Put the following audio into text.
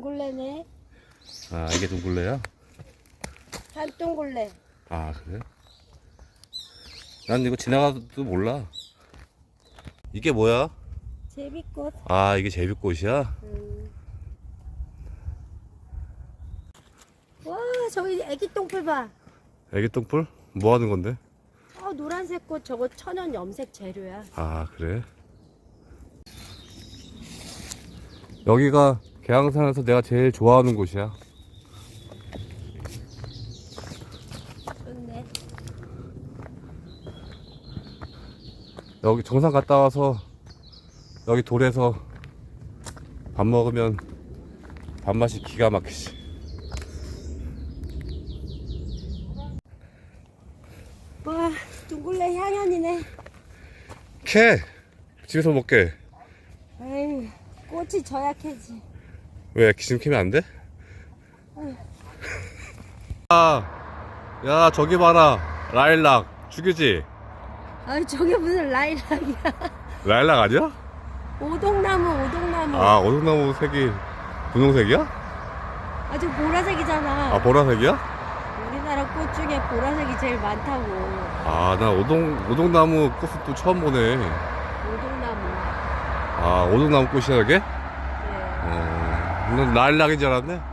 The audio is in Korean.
둥글레네. 아 이게 둥글레야? 산둥글레. 아 그래? 난 이거 지나가도 몰라 이게 뭐야? 제비꽃. 아 이게 제비꽃이야? 음. 와 저기 애기 똥풀 봐. 애기 똥풀? 뭐 하는 건데? 어 노란색 꽃 저거 천연 염색 재료야. 아 그래? 여기가 계양산에서 내가 제일 좋아하는 곳이야 좋네. 여기 정상 갔다 와서 여기 돌에서 밥 먹으면 밥맛이 기가 막히지 와 둥글레 향연이네. 캐! 집에서 먹게 에이 꽃이 캐지. 왜 기름 캐면 안 돼? 아, 야 저기 봐라 라일락 죽이지? 아이 저게 무슨 라일락이야. 라일락 아니야? 오동나무 오동나무. 아 오동나무 색이 분홍색이야? 아주 보라색이잖아. 아 보라색이야? 우리나라 꽃 중에 보라색이 제일 많다고. 아 나 오동 오동나무 꽃은 또 처음 보네 오동나무. 아 오동나무 꽃이야 이게? 예. 어, 난 라일락인 줄 알았네